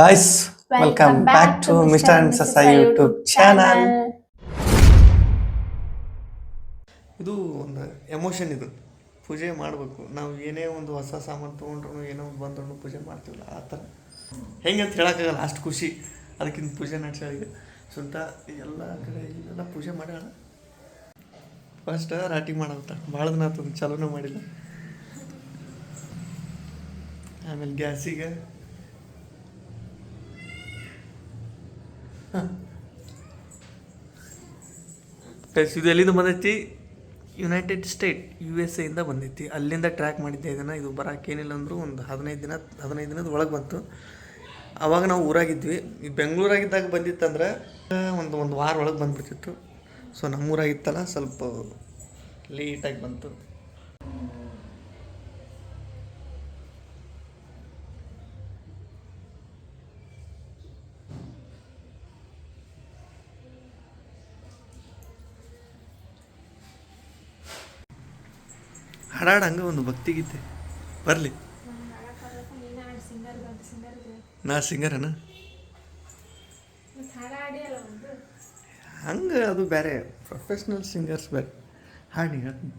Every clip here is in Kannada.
Guys welcome back to mister and ಸಸಾ YouTube channel ಇದು ಒಂದು ಎಮೋಷನ್ ಇದು. ಪೂಜೆ ಮಾಡಬೇಕು. ನಾವು ಏನೇ ಒಂದು ಹೊಸ ಸಾಮಾನು ತೊಗೊಂಡ್ರು ಏನೋ ಒಂದು ಬಂದ್ರೂ ಪೂಜೆ ಮಾಡ್ತೀವಲ್ಲ ಆ ಥರ. ಹೆಂಗೆ ಅಂತ ಹೇಳೋಕ್ಕಾಗಲ್ಲ ಅಷ್ಟು ಖುಷಿ. ಅದಕ್ಕಿಂತ ಪೂಜೆ ಈಗ ಸುಂಟ ಎಲ್ಲ ಕಡೆ ಇಲ್ಲೆಲ್ಲ ಪೂಜೆ ಮಾಡ್ಯಾಳ. ಫಸ್ಟ್ ರಾಟಿ ಮಾಡತ್ತ ಭಾಳ ದಿನ ಆತದ ಚಲೋನೇ ಮಾಡಿಲ್ಲ. ಆಮೇಲೆ ಗ್ಯಾಸಿಗೆ ಇದು ಎಲ್ಲಿಂದ ಬಂದೈತಿ? ಯುನೈಟೆಡ್ ಸ್ಟೇಟ್ ಯು ಎಸ್ ಎಯಿಂದ ಬಂದೈತಿ. ಅಲ್ಲಿಂದ ಟ್ರ್ಯಾಕ್ ಮಾಡಿದ್ದೆ ಇದನ್ನು. ಇದು ಬರೋಕ್ಕೇನಿಲ್ಲ ಅಂದರೂ ಒಂದು ಹದಿನೈದು ದಿನ, ಹದಿನೈದು ದಿನದ ಒಳಗೆ ಬಂತು. ಆವಾಗ ನಾವು ಊರಾಗಿದ್ವಿ. ಈ ಬೆಂಗಳೂರಾಗಿದ್ದಾಗ ಬಂದಿತ್ತಂದ್ರೆ ಒಂದು ಒಂದು ವಾರ ಒಳಗೆ ಬಂದುಬಿಡ್ತಿತ್ತು. ಸೊ ನಮ್ಮೂರಾಗಿತ್ತಲ್ಲ, ಸ್ವಲ್ಪ ಲೇಟಾಗಿ ಬಂತು. ಹಾಡಾಡ ಹಂಗೆ ಒಂದು ಭಕ್ತಿಗೀತೆ. ಬರಲಿ. ನಾ ಸಿಂಗರನ? ಹಂಗೆ ಅದು ಬೇರೆ ಪ್ರೊಫೆಷ್ನಲ್ ಸಿಂಗರ್ಸ್ ಬೇರೆ ಹಾಡಿ ಹೇಳ್ತೀನಿ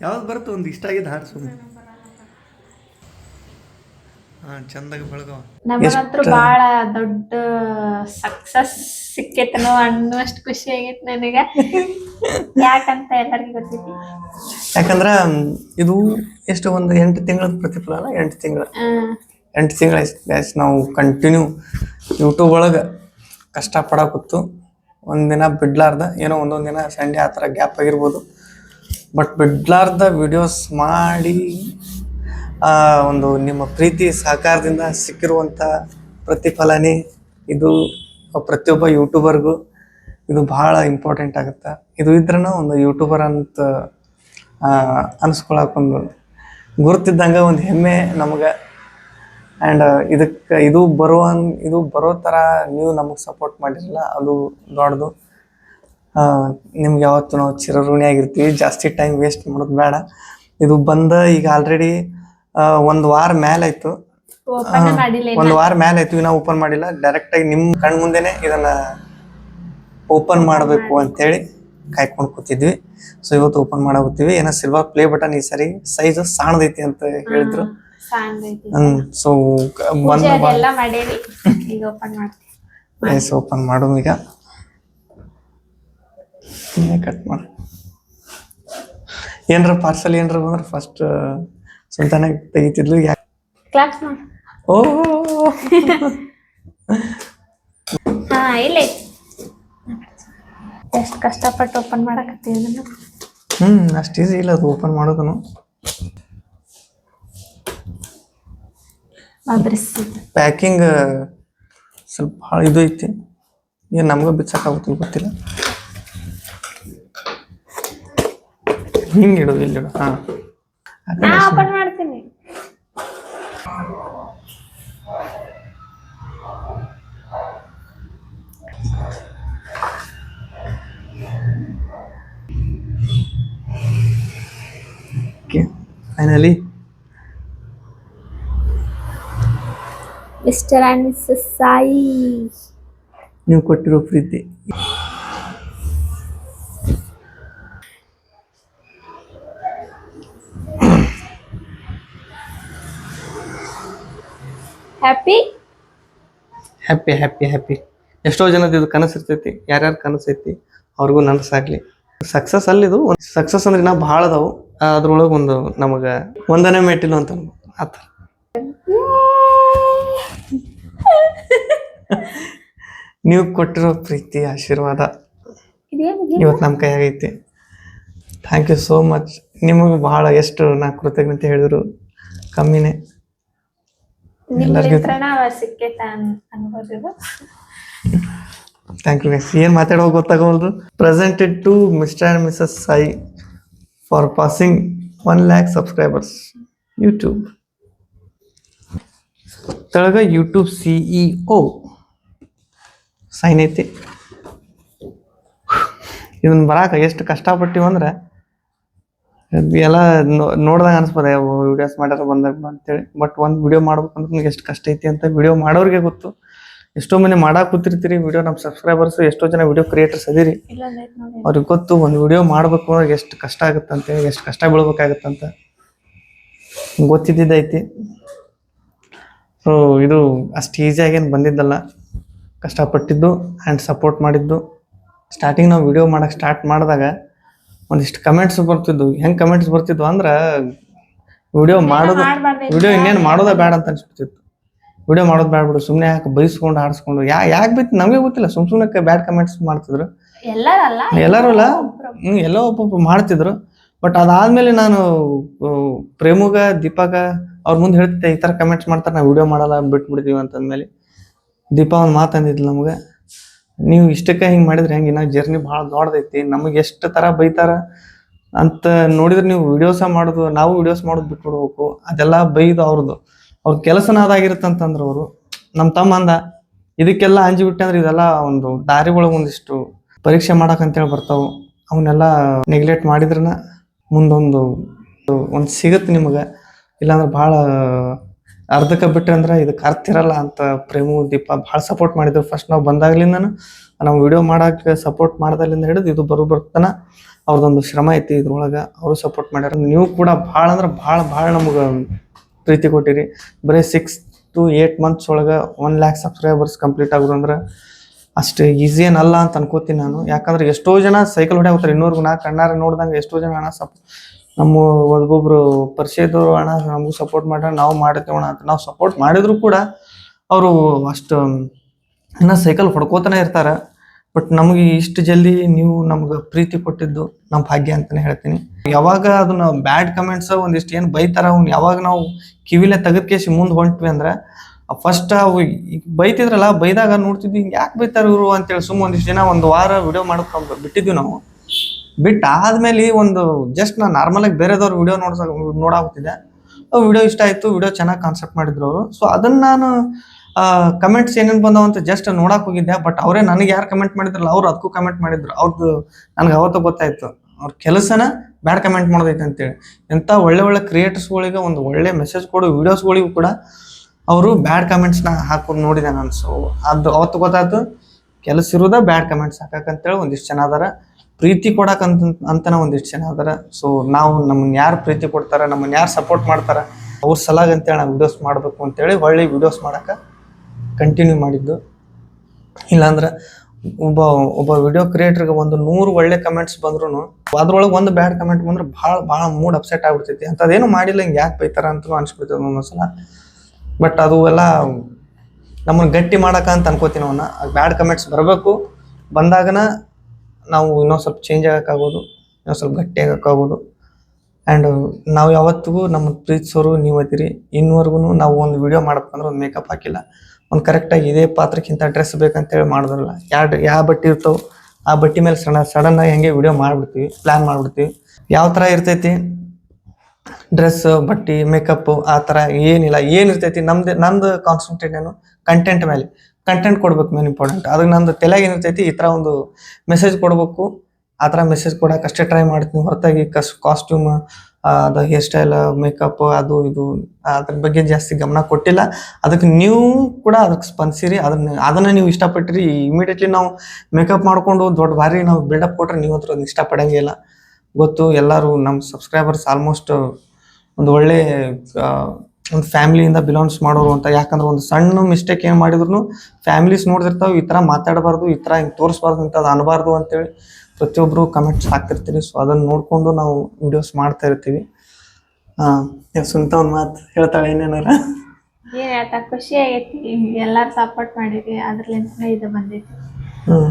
ಯಾವ್ದು ಬರುತ್ತೆ ಒಂದು ಇಷ್ಟ ಆಗಿದ್ದು ಹಾಡು ಸುಮ್ಮನೆ ಹಾಂ ಚಂದಾಗ ಬೆಳಗವ ನಮಗಂತೂ ಬಾಳ ದೊಡ್ಡ ಸಕ್ಸಸ್ ಸಿಕ್ಕೇತನೋ ಅನ್ನುವಷ್ಟು ಖುಷಿ ಆಗೈತೆ ನನಗೆ. ಯಾಕಂತ ಎಲ್ಲರಿಗೂ ಗೊತ್ತೈತಿ ಯಾಕಂದ್ರೆ ಇದು ಎಷ್ಟು ಒಂದು ಎಂಟು ತಿಂಗಳ ಪ್ರತಿಫಲ ಅಲ್ಲ ಎಂಟು ತಿಂಗಳ. ಎಂಟು ತಿಂಗಳ ನಾವು ಕಂಟಿನ್ಯೂ ಯೂಟ್ಯೂಬ್ ಒಳಗೆ ಪಡಕುತ್ತು ಒಂದಿನ ಬಿಡ್ಲಾರ್ದ ಏನೋ ಒಂದೊಂದು ದಿನ ಸಂಡೆ ಆ ಥರ ಗ್ಯಾಪ್ ಆಗಿರ್ಬೋದು. ಬಟ್ ಬಿಡ್ಲಾರ್ದ ವಿಡಿಯೋಸ್ ಮಾಡಿ ಆ, ಒಂದು ನಿಮ್ಮ ಪ್ರೀತಿ ಸಹಕಾರದಿಂದ ಸಿಕ್ಕಿರುವಂಥ ಪ್ರತಿಫಲನೇ ಇದು ಪ್ರತಿಯೊಬ್ಬ ಯೂಟ್ಯೂಬರ್ಗೂ ಇದು ಭಾಳ ಇಂಪಾರ್ಟೆಂಟ್ ಆಗುತ್ತೆ. ಇದು ಇದ್ರೂ ಒಂದು ಯೂಟ್ಯೂಬರ್ ಅಂತ ಅನ್ಸ್ಕೊಳಕ್ಕೊಂದು ಗುರುತಿದ್ದಂಗೆ ಒಂದು ಹೆಮ್ಮೆ ನಮಗೆ. ಆ್ಯಂಡ್ ಇದಕ್ಕೆ ಇದು ಬರುವ ಇದು ಬರೋ ಥರ ನೀವು ನಮಗೆ ಸಪೋರ್ಟ್ ಮಾಡಿರಲ್ಲ ಅದು ದೊಡ್ಡದು. ನಿಮ್ಗೆ ಯಾವತ್ತು ನಾವು ಚಿರಋಣಿ ಆಗಿರ್ತೀವಿ ಜಾಸ್ತಿ ಟೈಮ್ ವೇಸ್ಟ್ ಮಾಡೋದು ಬೇಡ. ಇದು ಬಂದ ಈಗ ಆಲ್ರೆಡಿ ಒಂದು ವಾರ ಮೇಲಾಯ್ತು ಒಂದು ವಾರ ಮೇಲಾಯ್ತು ಇನ್ನೂ ಓಪನ್ ಮಾಡಿಲ್ಲ. ಡೈರೆಕ್ಟಾಗಿ ನಿಮ್ಮ ಕಣ್ ಮುಂದೆನೆ ಇದನ್ನ ಓಪನ್ ಮಾಡಬೇಕು. ಅಂತೇಳಿ. ಕಾಯ್ಕೊಂಡು ಕೂತಿದ್ವಿ. ಸೊ ಇವತ್ತು ಓಪನ್ ಮಾಡಾಗುತ್ತೀವಿ ಏನೋ ಸಿಲ್ವರ್ ಪ್ಲೇ ಬಟನ್ ಈ ಸರಿ ಸೈಜ್ ಸಾಣದೈತಿ ಅಂತ ಹೇಳಿದ್ರು. ಹ್ಮ್ ಸೊ ಓಪನ್ ಮಾಡು ಈಗ ಕಟ್ ಮಾಡ. ಏನ್ರ ಪಾರ್ಸಲ್ ಏನ್ರ ಬಂದ್ರೆ ಫಸ್ಟ್ ಸುಲ್ತಾನ ತೆಗಿತಿದ್ಲು. ಯಾಕೆ ಮಾಡು. ಓ ಹಾ ಇಲ್ಲ. ಎಷ್ಟು ಕಷ್ಟಪಟ್ಟು ಓಪನ್ ಮಾಡಕತ್ತೀವಿ ಇದನ್ನ ಹ್ಮ್ ಅಷ್ಟು ಈಸಿ ಇಲ್ಲ ಅದು ಓಪನ್ ಮಾಡೋದನು. ಅದ್ರಿಸಿ ಪ್ಯಾಕಿಂಗ್ ಸ್ವಲ್ಪ ಭಾಳ ಇದು ಐತಿ. ಏನು ನಮಗೂ ಬಿಚ್ಚಕ್ಕಾಗುತ್ತಿಲ್ಲ ಗೊತ್ತಿಲ್ಲ. ಹಿಂಗೆ ಇಡೋದು ಇಲ್ಲಿ ಹಾಂ. ನಾ ಓಪನ್ ಮಾಡ್ತೀನಿ. Finally mister and missus Sai ನೀವು ಕೊಟ್ಟಿರೋ ಪ್ರೀತಿ. ಹ್ಯಾಪಿ ಹ್ಯಾಪಿ ಹ್ಯಾಪಿ ಹ್ಯಾಪಿ ಎಷ್ಟೋ ಜನದ ಇದು ಕನಸು ಇರ್ತೈತಿ. ಯಾರ್ಯಾರು ಕನಸೈತಿ ಐತಿ ಅವ್ರಿಗೂ ನನಸಾಗ್ಲಿ. ಸಕ್ಸಸ್ ಅಲ್ಲಿದು ಸಕ್ಸಸ್ ಅಂದ್ರೆ ನಾವು ಭಾಳ ಅದಾವು. ಅದ್ರೊಳಗೆ ಒಂದು ನಮಗೆ ಒಂದನೇ ಮೆಟ್ಟಿಲು ಅಂತ ಆತ ನೀವು ಕೊಟ್ಟಿರೋ ಪ್ರೀತಿ ಆಶೀರ್ವಾದ ಇವತ್ತು ನಮ್ಮ ಕೈಯಾಗೈತಿ ಥ್ಯಾಂಕ್ ಯು ಸೋ ಮಚ್ ನಿಮಗೆ ಭಾಳ ಎಷ್ಟು ನಾ ಕೃತಜ್ಞತೆ ಹೇಳಿದ್ರು. ಕಮ್ಮಿನೇ. ಎಲ್ಲರಿಗೂ ಥ್ಯಾಂಕ್ ಯು ಏನು ಮಾತಾಡೋ ಗೊತ್ತಾಗೋಲ್ದು presented to mister and missus Sai for passing one lakh subscribers YouTube ತಳಗ YouTube CEO sign ಐತಿ. ಇದನ್ನ ಬರಾಕ ಎಷ್ಟು ಕಷ್ಟಪಟ್ಟಿವಿ ಅಂದ್ರೆ ಎಲ್ಲ ನೋಡ್ದಾಗ ಅನ್ಸ್ಬೋದು ವಿಡಿಯೋಸ್ ಮಾಡ್ಯಾರ ಬಂದಾಗ ಅಂತೇಳಿ ಬಟ್ ಒಂದು ವಿಡಿಯೋ ಮಾಡ್ಬೇಕಂದ್ರೆ ನಿಮ್ಗೆ ಎಷ್ಟು ಕಷ್ಟ ಐತಿ ಅಂತ ವಿಡಿಯೋ ಮಾಡೋರಿಗೆ ಗೊತ್ತು. ಎಷ್ಟೋ ಮನೆ ಮಾಡಾಕ್ ಕೂತಿರ್ತೀರಿ ವಿಡಿಯೋ ನಮ್ಮ ಸಬ್ಸ್ಕ್ರೈಬರ್ಸ್ ಎಷ್ಟೋ ಜನ ವಿಡಿಯೋ ಕ್ರಿಯೇಟರ್ಸ್ ಅದೀರಿ ಅವ್ರಿಗೆ ಗೊತ್ತು ಒಂದು ವಿಡಿಯೋ ಮಾಡ್ಬೇಕು ಅಂದ್ರೆ ಎಷ್ಟು ಕಷ್ಟ ಆಗುತ್ತಂತೆ ಎಷ್ಟು ಕಷ್ಟ ಬೀಳ್ಬೇಕಾಗತ್ತಂತ. ಗೊತ್ತಿದ್ದೈತಿ ಸೊ ಇದು ಅಷ್ಟು ಈಸಿಯಾಗೇನು ಬಂದಿದ್ದಲ್ಲ. ಕಷ್ಟಪಟ್ಟಿದ್ದು ಆ್ಯಂಡ್ ಸಪೋರ್ಟ್ ಮಾಡಿದ್ದು. ಸ್ಟಾರ್ಟಿಂಗ್ ನಾವು ವಿಡಿಯೋ ಮಾಡೋಕೆ ಸ್ಟಾರ್ಟ್ ಮಾಡಿದಾಗ ಒಂದಿಷ್ಟು ಕಮೆಂಟ್ಸ್ ಬರ್ತಿದ್ವು. ಹೆಂಗೆ ಕಮೆಂಟ್ಸ್ ಬರ್ತಿದ್ವು ಅಂದ್ರೆ ವಿಡಿಯೋ ಮಾಡೋದು ವಿಡಿಯೋ ಇನ್ನೇನು ಮಾಡೋದೇ ಬೇಡ ಅಂತ ಅನ್ಸ್ಬಿಡ್ತಿತ್ತು. ವಿಡಿಯೋ ಮಾಡೋದು ಬೇಡ ಸುಮ್ಮನೆ ಯಾಕೆ ಬೈಸ್ಕೊಂಡು ಆಡಿಸ್ಕೊಂಡು? ಯಾ ಯಾಕೆ ಬಿತ್ತು ನಮಗೆ ಗೊತ್ತಿಲ್ಲ ಸುಮ್ ಸುಮ್ಮನೆ ಬ್ಯಾಡ್ ಕಮೆಂಟ್ಸ್ ಮಾಡ್ತಿದ್ರು. ಎಲ್ಲರಲ್ಲ ಎಲ್ಲರೂ ಅಲ್ಲ. ಹ್ಞೂ ಹ್ಮ್ ಎಲ್ಲೋ ಒಬ್ಬೊಬ್ರು ಮಾಡ್ತಿದ್ರು. ಬಟ್ ಅದಾದ್ಮೇಲೆ ನಾನು ಆ, ಪ್ರೇಮುಗ ದೀಪಾಗ ಅವ್ರ ಮುಂದೆ ಹೇಳ್ತಿದ್ದೆ ಈ ಥರ ಕಮೆಂಟ್ಸ್ ಮಾಡ್ತಾರೆ ನಾವು ವಿಡಿಯೋ ಮಾಡಲ್ಲ ಬಿಟ್ಬಿಡ್ತೀವಿ ಅಂತಂದ್ಮೇಲೆ. ದೀಪಾ ಒಂದು ಮಾತಂದಿದ್ಲು ನಮಗೆ. ನೀವು ಇಷ್ಟಕ್ಕೆ ಹಿಂಗೆ ಮಾಡಿದ್ರೆ ಹೆಂಗೆ? ಇನ್ನ ಜರ್ನಿ ಭಾಳ ದೊಡ್ಡದೈತಿ. ನಮಗೆ ಎಷ್ಟು ಥರ ಬೈತಾರ ಅಂತ ನೋಡಿದ್ರೆ ನೀವು ವಿಡಿಯೋಸ ಮಾಡೋದು ನಾವು ವಿಡಿಯೋಸ್ ಮಾಡೋದು ಬಿಟ್ಬಿಡ್ಬೇಕು. ಅದೆಲ್ಲ ಬೈದು ಅವ್ರದ್ದು ಅವ್ರ ಕೆಲಸನ ಅದಾಗಿರುತ್ತಂತಂದ್ರೆ ಅವರು ನಮ್ಮ ತಮ್ಮ ಅಂದ, ಇದಕ್ಕೆಲ್ಲ ಅಂಜಿಬಿಟ್ಟೆ ಅಂದ್ರೆ ಇದೆಲ್ಲ ಒಂದು ದಾರಿ ಒಳಗ್ ಒಂದಿಷ್ಟು ಪರೀಕ್ಷೆ ಹೇಳಿ ಬರ್ತಾವು. ಅವನ್ನೆಲ್ಲ ನೆಗ್ಲೆಕ್ಟ್ ಮಾಡಿದ್ರನ ಮುಂದೊಂದು ಒಂದು ಸಿಗತ್ತೆ ನಿಮಗೆ. ಇಲ್ಲಾಂದ್ರೆ ಭಾಳ ಅರ್ಧಕ್ಕೆ ಬಿಟ್ರೆ ಅಂದ್ರೆ ಇದಕ್ಕೆ ಅರ್ಥ ಇರಲ್ಲ ಅಂತ ಪ್ರೇಮು, ದೀಪ ಭಾಳ ಸಪೋರ್ಟ್ ಮಾಡಿದ್ರು. ಫಸ್ಟ್ ನಾವು ಬಂದಾಗ್ಲಿಂದ ನಾವು ವಿಡಿಯೋ ಮಾಡೋಕ್ಕೆ ಸಪೋರ್ಟ್ ಮಾಡ್ದಲ್ಲಿಂದ ಹಿಡಿದು ಇದು ಬರು ಬರ್ತಾನ ಅವ್ರದ್ದೊಂದು ಶ್ರಮ ಐತಿ ಇದ್ರೊಳಗೆ. ಅವರು ಸಪೋರ್ಟ್ ಮಾಡ್ಯಾರ. ನೀವು ಕೂಡ ಭಾಳ ಅಂದ್ರೆ ಭಾಳ ಭಾಳ ನಮಗೆ ಪ್ರೀತಿ ಕೊಟ್ಟಿರಿ. ಬರೀ ಸಿಕ್ಸ್ ಟು ಏಟ್ ಮಂತ್ಸ್ ಒಳಗೆ ಒನ್ ಲ್ಯಾಕ್ ಸಬ್ಸ್ಕ್ರೈಬರ್ಸ್ ಕಂಪ್ಲೀಟ್ ಆಗೋದು ಅಂದ್ರೆ ಅಷ್ಟು ಈಸಿ ಏನಲ್ಲ ಅಂತ ಅನ್ಕೋತೀನಿ ನಾನು. ಯಾಕಂದ್ರೆ ಎಷ್ಟೋ ಜನ ಸೈಕಲ್ ಹೊಡೆ ಹೋಗ್ತಾರೆ. ಇನ್ನೂರ್ಗು ನಾ ಕಣ್ಣಾರೆ ನೋಡ್ದಂಗೆ ಎಷ್ಟೋ ಜನ ಹಣ ಸಪ್, ನಮ್ಮ ಒಬ್ಬೊಬ್ರು ಪರಿಚಯದವರು ಹಣ ನಮಗೂ ಸಪೋರ್ಟ್ ಮಾಡ್ರೆ ನಾವು ಮಾಡ್ತೇವಣ ಅಂತ. ನಾವು ಸಪೋರ್ಟ್ ಮಾಡಿದ್ರು ಕೂಡ ಅವರು ಅಷ್ಟು ಇನ್ನ ಸೈಕಲ್ ಹೊಡ್ಕೋತಾನೆ ಇರ್ತಾರ. ಬಟ್ ನಮಗೆ ಇಷ್ಟು ಜಲ್ದಿ ನೀವು ನಮ್ಗೆ ಪ್ರೀತಿ ಕೊಟ್ಟಿದ್ದು ನಮ್ಮ ಭಾಗ್ಯ ಅಂತಾನೆ ಹೇಳ್ತೀನಿ. ಯಾವಾಗ ಅದನ್ನ ಬ್ಯಾಡ್ ಕಮೆಂಟ್ಸ್ ಒಂದಿಷ್ಟು ಏನು ಬೈತಾರ, ಅವ್ನು ಯಾವಾಗ ನಾವು ಕಿವಿಲೆ ತೆಗೆದ್ಕೇಸಿ ಮುಂದೆ ಹೊಂಟ್ವಿ ಅಂದ್ರೆ ಫಸ್ಟ್ ಅವು ಬೈತಿದ್ರಲ್ಲ, ಬೈದಾಗ ನೋಡ್ತಿದ್ವಿ, ಹಿಂಗೆ ಯಾಕೆ ಬೈತಾರ ಇವರು ಅಂತೇಳಿ ಸುಮ್ಮ ಒಂದಿಷ್ಟು ಜನ ಒಂದು ವಾರ ವಿಡಿಯೋ ಮಾಡ್ಕೊಂಡು ಬಿಟ್ಟಿದ್ವಿ ನಾವು. ಬಿಟ್ಟು ಆದ್ಮೇಲೆ ಒಂದು ಜಸ್ಟ್ ನಾನು ನಾರ್ಮಲ್ ಆಗಿ ಬೇರೆದವ್ರ ವಿಡಿಯೋ ನೋಡ್ಸ ನೋಡಾಗ್ತಿದ್ದೆ. ವಿಡಿಯೋ ಇಷ್ಟ ಆಯ್ತು ವಿಡಿಯೋ ಚೆನ್ನಾಗಿ ಕಾನ್ಸೆಪ್ಟ್ ಮಾಡಿದ್ರು ಅವರು. ಸೊ ಅದನ್ನ ನಾನು ಕಮೆಂಟ್ಸ್ ಏನೇನು ಬಂದಾವ ಅಂತ ಜಸ್ಟ್ ನೋಡಕ್ ಹೋಗಿದ್ದೆ ಬಟ್ ಅವರೇ ನನಗೆ ಯಾರು ಕಮೆಂಟ್ ಮಾಡಿದ್ರಲ್ಲ, ಅವ್ರು ಅದಕ್ಕೂ ಕಮೆಂಟ್ ಮಾಡಿದ್ರು. ಅವ್ರದ್ದು ನನಗೆ ಅವತ್ತು ಗೊತ್ತಾಯ್ತು. ಅವ್ರ ಕೆಲಸನ ಬ್ಯಾಡ್ ಕಮೆಂಟ್ ಮಾಡೋದೈತೆ ಅಂತೇಳಿ. ಎಂಥ ಒಳ್ಳೆ ಒಳ್ಳೆ ಕ್ರಿಯೇಟರ್ಸ್ಗಳಿಗೆ ಒಂದು ಒಳ್ಳೆ ಮೆಸೇಜ್ ಕೊಡೋ ವಿಡಿಯೋಸ್ಗಳಿಗೂ ಕೂಡ ಅವರು ಬ್ಯಾಡ್ ಕಮೆಂಟ್ಸ್ನ ಹಾಕೊಂಡು ನೋಡಿದೆ ನಾನು. ಸೊ ಅದು ಅವತ್ತು ಗೊತ್ತಾಯ್ತು. ಕೆಲಸ ಇರೋದ ಬ್ಯಾಡ್ ಕಮೆಂಟ್ಸ್ ಹಾಕಕ್ಕಂತೇಳಿ ಒಂದಿಷ್ಟು ಜನ ಅದಾರ. ಪ್ರೀತಿ ಕೊಡಕ್ಕಂತ ಅಂತನ ಒಂದಿಷ್ಟು ಜನ ಅದಾರ. ಸೊ ನಾವು ನಮ್ಮನ್ನ ಯಾರು ಪ್ರೀತಿ ಕೊಡ್ತಾರೆ ನಮ್ಮನ್ನ ಯಾರು ಸಪೋರ್ಟ್ ಮಾಡ್ತಾರ, ಅವ್ರ ಸಲಾಗ ಅಂತೇಳಿ ನಾವು ವಿಡಿಯೋಸ್ ಮಾಡಬೇಕು ಅಂತೇಳಿ ಒಳ್ಳೆ ವಿಡಿಯೋಸ್ ಮಾಡಕ್ಕೆ ಕಂಟಿನ್ಯೂ ಮಾಡಿದ್ದು. ಇಲ್ಲಾಂದ್ರೆ ಒಬ್ಬ ಒಬ್ಬ ವಿಡಿಯೋ ಕ್ರಿಯೇಟರ್ಗೆ ಒಂದು ನೂರು ಒಳ್ಳೆ ಕಮೆಂಟ್ಸ್ ಬಂದ್ರು ಅದ್ರೊಳಗೆ ಒಂದು ಬ್ಯಾಡ್ ಕಮೆಂಟ್ ಬಂದ್ರೆ ಭಾಳ ಭಾಳ ಮೂಡ್ ಅಪ್ಸೆಟ್ ಆಗ್ಬಿಡ್ತೈತಿ. ಅಂತದೇನು ಮಾಡಿಲ್ಲ, ಹಿಂಗೆ ಯಾಕೆ ಬೈತಾರ ಅಂತ ಒಂದೊಂದು ಸಲ. ಬಟ್ ಅದು ಎಲ್ಲ ನಮ್ಮನ್ನು ಗಟ್ಟಿ ಮಾಡಕ ಅಂತ ಅನ್ಕೋತೀನಿ ಅವನ್ನ ಬ್ಯಾಡ್ ಕಮೆಂಟ್ಸ್ ಬರಬೇಕು. ಬಂದಾಗನ ನಾವು ಇನ್ನೊಂದು ಸ್ವಲ್ಪ ಚೇಂಜ್ ಆಗೋಕ್ಕಾಗೋದು, ಇನ್ನೊಂದು ಸ್ವಲ್ಪ ಗಟ್ಟಿ ಆಗೋಕ್ಕಾಗೋದು. ಆ್ಯಂಡ್ ನಾವು ಯಾವತ್ತಿಗೂ ನಮ್ಮ ಪ್ರೀತಿಸೋರು ನೀವು ಐತಿರಿ ಇನ್ನುವರೆಗೂ ನಾವು ಒಂದು ವಿಡಿಯೋ ಮಾಡಬೇಕಂದ್ರೆ ಒಂದು ಮೇಕಪ್ ಹಾಕಿಲ್ಲ. ಒಂದು ಕರೆಕ್ಟಾಗಿ ಇದೇ ಪಾತ್ರಕ್ಕಿಂತ ಡ್ರೆಸ್ ಬೇಕಂತೇಳಿ ಮಾಡಿದ್ರಲ್ಲ ಯಾವ ಯಾವ ಬಟ್ಟೆ ಇರ್ತಾವೆ ಆ ಬಟ್ಟೆ ಮೇಲೆ ಸಡನ್ ಸಡನ್ನಾಗಿ ಹೆಂಗೆ ವಿಡಿಯೋ ಮಾಡಿಬಿಡ್ತೀವಿ ಪ್ಲ್ಯಾನ್ ಮಾಡಿಬಿಡ್ತೀವಿ. ಯಾವ ಥರ ಇರ್ತೈತಿ? ಡ್ರೆಸ್ ಬಟ್ಟೆ ಮೇಕಪ್ಪು ಆ ಥರ ಏನಿಲ್ಲ. ಏನಿರ್ತೈತಿ ನಮ್ದು, ನಂದು ಕಾನ್ಸಂಟ್ರೇಟ್ ಏನು ಕಂಟೆಂಟ್ ಮೇಲೆ. ಕಂಟೆಂಟ್ ಕೊಡ್ಬೇಕು ಮೇನ್ ಇಂಪಾರ್ಟೆಂಟ್ ಅದಕ್ಕೆ ನಂದು ತಲೆಗೆ ಏನಿರ್ತೈತಿ ಈ ಥರ ಒಂದು ಮೆಸೇಜ್ ಕೊಡಬೇಕು. ಆ ಥರ ಮೆಸೇಜ್ ಕೊಡಕ್ಕೆ ಅಷ್ಟೇ ಟ್ರೈ ಮಾಡ್ತೀನಿ. ಹೊರತಾಗಿ ಕಸ್ ಕಾಸ್ಟ್ಯೂಮ್ ಅದು ಹೇರ್ ಸ್ಟೈಲ್ ಮೇಕಪ್ ಅದು ಇದು, ಅದ್ರ ಬಗ್ಗೆ ಜಾಸ್ತಿ ಗಮನ ಕೊಟ್ಟಿಲ್ಲ. ಅದಕ್ಕೆ ನೀವು ಕೂಡ ಅದಕ್ಕೆ ಸ್ಪಂದಿಸಿರಿ. ಅದನ್ನ ಅದನ್ನ ನೀವು ಇಷ್ಟಪಟ್ಟಿರಿ. ಇಮಿಡಿಯೇಟ್ಲಿ ನಾವು ಮೇಕಪ್ ಮಾಡ್ಕೊಂಡು ದೊಡ್ಡ ಭಾರಿ ನಾವು ಬಿಲ್ಡಪ್ ಕೊಟ್ರೆ ನೀವು ಹತ್ರ ಅದನ್ನ ಇಷ್ಟಪಡಂಗಿಲ್ಲ ಗೊತ್ತು, ಎಲ್ಲರೂ ನಮ್ಮ ಸಬ್ಸ್ಕ್ರೈಬರ್ಸ್ ಆಲ್ಮೋಸ್ಟ್ ಒಂದು ಒಳ್ಳೆ ಒಂದು ಫ್ಯಾಮಿಲಿಯಿಂದ ಬಿಲಾಂಗ್ಸ್ ಮಾಡೋರು ಅಂತ. ಯಾಕಂದ್ರೆ ಒಂದು ಸಣ್ಣ ಮಿಸ್ಟೇಕ್ ಏನು ಮಾಡಿದ್ರು ಫ್ಯಾಮಿಲೀಸ್ ನೋಡ್ತಿರ್ತಾವೆ ಈ ಥರ ಮಾತಾಡಬಾರ್ದು ಈ ಥರ ಹಿಂಗೆ ತೋರಿಸ್ಬಾರ್ದು ಅಂತ ಅದು ಅನ್ಬಾರ್ದು ಅಂತೇಳಿ ಪ್ರತಿಯೊಬ್ಬರು ಕಮೆಂಟ್ಸ್ ಹಾಕ್ತಿರ್ತೀರಿ ಸೊ ಅದನ್ನು ನೋಡಿಕೊಂಡು ನಾವು ವಿಡಿಯೋಸ್ ಮಾಡ್ತಾ ಇರ್ತೀವಿ. ಹಾಂ ಸುಂತ ಒಂದು ಮಾತು ಹೇಳ್ತಾಳೆ ಏನೇನಾರ ಏನ್ ಹೇಳ್ತಾ ಖುಷಿ ಆಗೈತಿ. ಎಲ್ಲಾರು ಸಪೋರ್ಟ್ ಮಾಡಿದ್ವಿ ಅದ್ರಲ್ಲಿಂದ ಇದು ಬಂದೈತಿ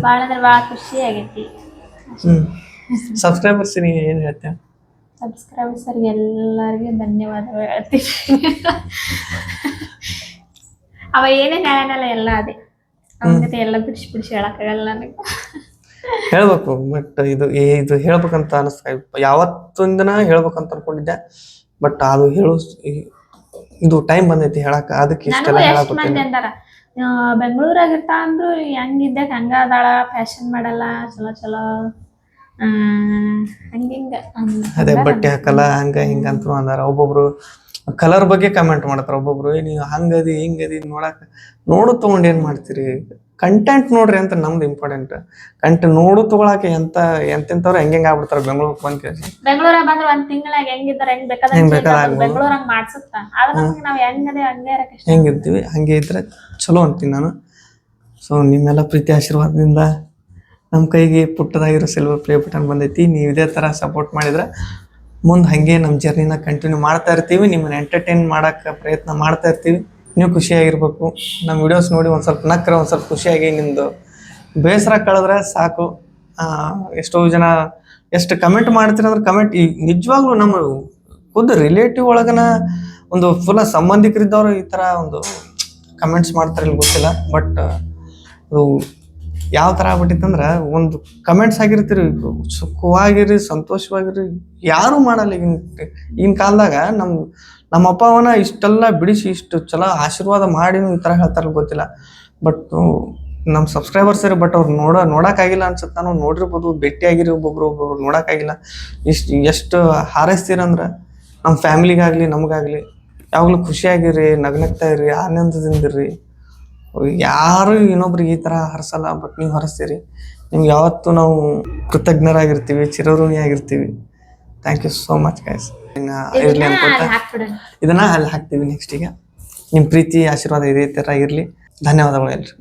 ಭಾಳ ಅಂದ್ರೆ ಭಾಳ ಖುಷಿ ಆಗೈತಿ. ಸಬ್ಸ್ಕ್ರೈಬರ್ಸ್ ನೀ ಏನು ಹೇಳ್ತೇವೆ ಸಬ್ಸ್ಕ್ರೈಬರ್ಸರ್ಗೆ ಎಲ್ಲರಿಗೂ ಧನ್ಯವಾದಗಳು ಹೇಳ್ತೀನಿ. ಅವ ಏನೇನು ಹೇಳೋಣಲ್ಲ ಎಲ್ಲ ಅದೇ. ಅವನ ಜೊತೆ ಎಲ್ಲ ಬಿಡಿಸಿ ಬಿಡಿಸಿ ಹೇಳಕ್ಕಾಗಲ್ಲ ನನಗೆ. ಹೇಳ್ಬೇಕು ಬಟ್ ಇದು ಏ- ಇದು ಹೇಳ್ಬೇಕಂತ ಅನಿಸ್ತಾ ಯಾವತ್ತಿಂದನ ಹೇಳ್ಬೇಕಂತ ಅನ್ಕೊಂಡಿದ್ದೆ ಬಟ್ ಅದು ಹೇಳು ಇದು ಟೈಮ್ ಬಂದೈತಿ ಹೇಳಕ್ಕ ಅದಕ್ಕೆ ಇಷ್ಟೆಲ್ಲ ಎಷ್ಟ್ ಹೇಳಕ್ ಬೆಂಗಳೂರಾಗ ಇರ್ತಾ ಅಂದ್ರು? ಹೆಂಗಿದ್ದಾಗ ಹಂಗ ಅದಾಳ ಫ್ಯಾಷನ್ ಮಾಡಲ್ಲ ಚಲೋ ಚಲೋ. ಅದೇ ಬಟ್ಟೆ ಹಾಕಲ್ಲ ಹಂಗ ಹಿಂಗ ಅಂತ ಅಂದಾರ. ಒಬ್ಬೊಬ್ರು ಕಲರ್ ಬಗ್ಗೆ ಕಮೆಂಟ್ ಮಾಡ್ತಾರ. ಒಬ್ಬೊಬ್ರು ಏನ್ ನೀವು ಹಂಗದಿ ಹಿಂಗದಿ ನೋಡಕ್ ನೋಡು ತಗೊಂಡ್ ಏನ್ ಮಾಡ್ತೀರಿ? ಕಂಟೆಂಟ್ ನೋಡ್ರಿ ಅಂತ ನಮ್ದು ಇಂಪಾರ್ಟೆಂಟ್ ಕಂಟೆಂಟ್ ನೋಡು ತಗೊಳಕ್ಕೆ ಎಂತ ಎಂತೆಂತವ್ರು ಹೆಂಗ್ ಆಗ್ಬಿಡ್ತಾರ ಬೆಂಗಳೂರಿಗೆ ಬಂದ್ ಕೇಳಿ. ಬೆಂಗಳೂರಾಗ ಬಂದ್ರ ಒಂದ್ ತಿಂಗಳಾಗ ಹೆಂಗಿದ್ದಾರ ಹೆಂಗ್ ಬೇಕಾದ್ರೆ ಬೇಕಾದಂಗ ಬೇಕಾದಂಗ್ ಆಗ್ಬೋದು. ಬೆಂಗಳೂರಾಗ ಮಾಡ್ಸುತ್ತ. ಆದ್ರ ನಮ್ಗ್ ನಾವ್ ಹೆಂಗದೆ ಹಂಗೆ ಹೆಂಗಿರ್ತೀವಿ ಹಂಗೆ ಇದ್ರೆ ಚಲೋ ಅಂತೀನಿ ನಾನು. ಸೊ ನಿಮ್ಮೆಲ್ಲ ಪ್ರೀತಿ ಆಶೀರ್ವಾದದಿಂದ ನಮ್ಮ ಕೈಗೆ ಪುಟ್ಟದಾಗಿರೋ ಸಿಲ್ವರ್ ಪ್ಲೇ ಬಟನ್ ಬಂದೈತಿ. ನೀವು ಇದೇ ಥರ ಸಪೋರ್ಟ್ ಮಾಡಿದ್ರೆ ಮುಂದೆ ಹಾಗೆ ನಮ್ಮ ಜರ್ನಿನ ಕಂಟಿನ್ಯೂ ಮಾಡ್ತಾ ಇರ್ತೀವಿ. ನಿಮ್ಮನ್ನ ಎಂಟರ್ಟೈನ್ ಮಾಡೋಕ್ಕೆ ಪ್ರಯತ್ನ ಮಾಡ್ತಾ ಇರ್ತೀವಿ. ನೀವು ಖುಷಿಯಾಗಿರ್ಬೇಕು. ನಮ್ಮ ವಿಡಿಯೋಸ್ ನೋಡಿ ಒಂದು ಸ್ವಲ್ಪ ನಕ್ರೆ, ಒಂದು ಸ್ವಲ್ಪ ಖುಷಿಯಾಗಿ ನಿಮ್ಮದು ಬೇಸರ ಕಳೆದ್ರೆ ಸಾಕು. ಎಷ್ಟೋ ಜನ ಎಷ್ಟು ಕಮೆಂಟ್ ಮಾಡ್ತೀರಂದ್ರೆ ಕಮೆಂಟ್ ಈ ನಿಜವಾಗ್ಲೂ ನಮ್ಮ ಖುದ್ದು ರಿಲೇಟಿವ್ ಒಳಗನ ಒಂದು ಫುಲ್ಲ ಸಂಬಂಧಿಕರಿದ್ದವರು ಈ ಥರ ಒಂದು ಕಮೆಂಟ್ಸ್ ಮಾಡ್ತಾರೆ ಗೊತ್ತಿಲ್ಲ. ಬಟ್ ಅದು ಯಾವ ಥರ ಆಗ್ಬಿಟ್ಟಿತ್ತಂದ್ರೆ ಒಂದು ಕಮೆಂಟ್ಸ್ ಆಗಿರ್ತೀರಿ, ಸುಖವಾಗಿರಿ, ಸಂತೋಷವಾಗಿರಿ, ಯಾರು ಮಾಡಲ್ಲ ಈಗಿನ ಈಗಿನ ಕಾಲದಾಗ ನಮ್ಮ ನಮ್ಮ ಅಪ್ಪ ಅವನ ಇಷ್ಟೆಲ್ಲ ಬಿಡಿಸಿ ಇಷ್ಟು ಚಲೋ ಆಶೀರ್ವಾದ ಮಾಡಿ ಈ ಥರ ಹೇಳ್ತಾರಲ್ಲ ಗೊತ್ತಿಲ್ಲ. ಬಟ್ ನಮ್ಮ ಸಬ್ಸ್ಕ್ರೈಬರ್ಸ್ ಇರಿ ಬಟ್ ಅವ್ರು ನೋಡ, ನೋಡೋಕ್ಕಾಗಿಲ್ಲ ಅನ್ಸುತ್ತೆ. ನಾನು ನೋಡಿರ್ಬೋದು, ಭೇಟಿಯಾಗಿರಿ ಒಬ್ಬೊಬ್ರು ಒಬ್ಬೊಬ್ರು ನೋಡೋಕ್ಕಾಗಿಲ್ಲ. ಇಷ್ಟು, ಎಷ್ಟು ಹಾರೈಸ್ತೀರಂದ್ರೆ ನಮ್ಮ ಫ್ಯಾಮಿಲಿಗಾಗಲಿ ನಮಗಾಗಲಿ, ಯಾವಾಗಲೂ ಖುಷಿಯಾಗಿರಿ, ನಗ್ನಗ್ತಾ ಇರಿ ಆನಂದದಿಂದಿರ್ರಿ ಯಾರು ಇನ್ನೊಬ್ರಿಗೆ ಈ ಥರ ಹರಿಸಲ್ಲ ಬಟ್ ನೀವು ಹರಿಸ್ತೀರಿ. ನಿಮ್ಗೆ ಯಾವತ್ತೂ ನಾವು ಕೃತಜ್ಞರಾಗಿರ್ತೀವಿ ಚಿರಋಣಿಯಾಗಿರ್ತೀವಿ thank you so much guys ಇರಲಿ ಅನ್ಕೊಳ್ತಾ ಹಾಕ್ಬಿಡೋಣ. ಇದನ್ನ ಅಲ್ಲಿ ಹಾಕ್ತೀವಿ ಈಗ. ನಿಮ್ಮ ಪ್ರೀತಿ ಆಶೀರ್ವಾದ ಇದೇ ಥರ ಇರಲಿ. ಧನ್ಯವಾದಗಳು ಎಲ್ರಿ